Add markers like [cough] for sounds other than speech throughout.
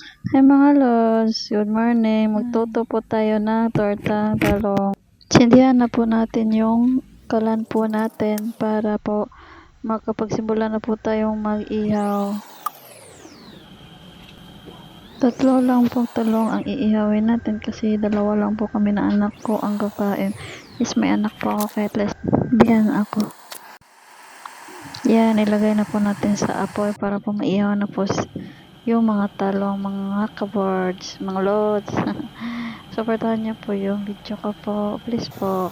Hi mga lods, good morning. Magtuto po tayo ng tortang talong. Sindihan na po natin yung kalan po natin para po makapagsimula na po tayong mag-ihaw. Tatlo lang pong talong ang iihawin natin kasi dalawa lang po kami na anak ko ang kakain. Is may anak po ako kahit less. Diyan ako. Yan, ilagay na po natin sa apoy para po maihaw na po yung mga talong, mga kaboards, mga loads. [laughs] Supportahan niyo po yung video ko po. Please po,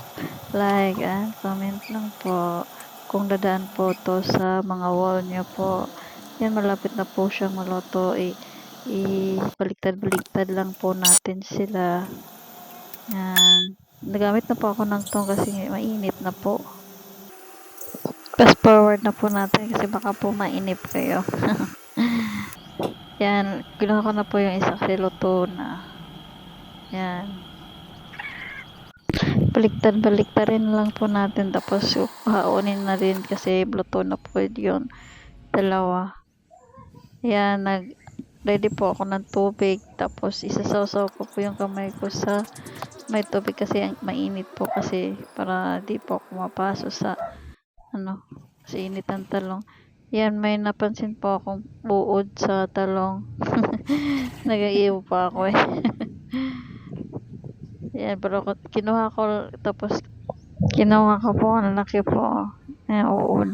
like and comment lang po kung dadaan po to sa mga wall niyo po. Yan, malapit na po siyang maluto. I, i-baliktad-baliktad lang po natin sila. Yan. Nagamit na po ako ng tong kasi mainit na po. Fast forward na po natin kasi baka po mainip kayo. [laughs] Yan, ginawa ko na po yung isa kasi luto na. Yan. Baliktad-baliktad rin lang po natin tapos haunin na rin kasi luto na po yun. Dalawa. Yan, nag ready po ako ng tubig tapos isasawsaw ko po yung kamay ko sa may tubig kasi mainit po kasi para di po ako mapaso sa ano sa init ng talong. Yan, may napansin po akong buod sa talong. [laughs] Nagaiiw pa ako eh. [laughs] Yan, pero kinuha ko, tapos kinuha ko po, ang laki po. Yan, uod.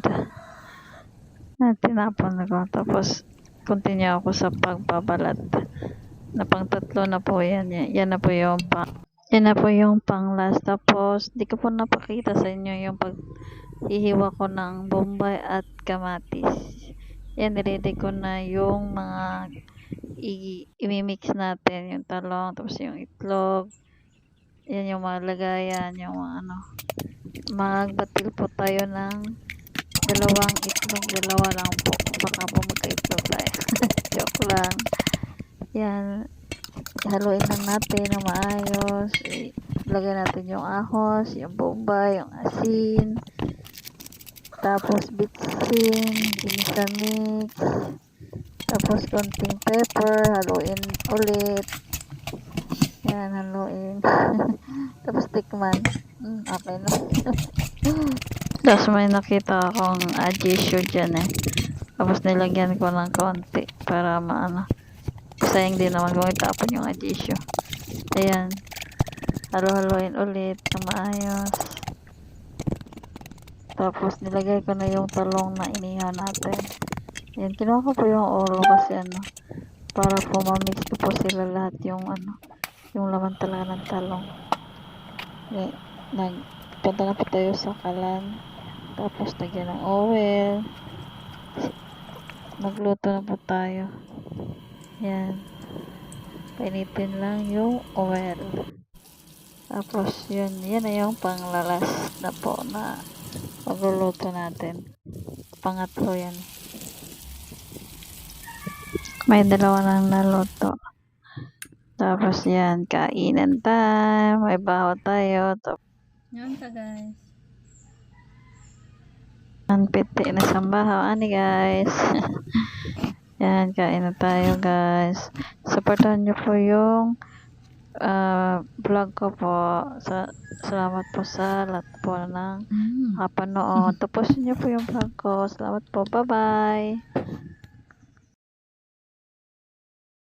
Yan, tinapon ko. Tapos, continue ako sa pagbabalat. Na pang na po yan. Yan, yan na po yung pa yan na po yung pang last. Tapos, di ko po napakita sa inyo yung pag hihiwa ko ng bombay at kamatis. Yan, nilagay ko na yung mga i- imimix natin, yung talong, tapos yung itlog, yan yung mga lagayan, yung mga ano. Magbatil po tayo ng dalawang itlog, dalawa lang po. Baka po magka-itlog tayo. [laughs] Joke lang. Yan, haluin lang natin ng maayos. Ilagay natin yung ahos, yung bombay, yung asin, tapos bitsin, ginisa mix, tapos konting pepper, haluin ulit. Yan, haluin. [laughs] tapos tikman. Mm, okay na. [laughs] tapos may nakita akong adjisyo dyan eh. Tapos nilagyan ko ng konti para maano. Sayang din naman kung itapon yung adjisyo. Ayan. Halo-haloin ulit na maayos. Tapos nilagay ko na yung talong na inihaw natin. Yan, kinuha ko po yung oro kasi ano, para po mamix ko po sila lahat yung ano, yung laman talaga ng talong. Yan, nag, punta na po tayo sa kalan. Tapos lagyan ng oil. Magluto na po tayo. Yan. Painitin lang yung oil. Tapos yun, yan na yung panglalas na po na magluluto natin. Pangatlo yan. May dalawa nang naluto. Tapos yan, kainan time. May baho tayo. Tapos, yan ka guys. Ang piti na sambahaw. Ani guys. [laughs] yan, kain na tayo guys. Supportan nyo po yung ah, vlog ko po. Sa, salamat po sa lahat po ng Mm. kapanood. [laughs] Tapusin nyo po yung vlog ko. Salamat po. Bye-bye.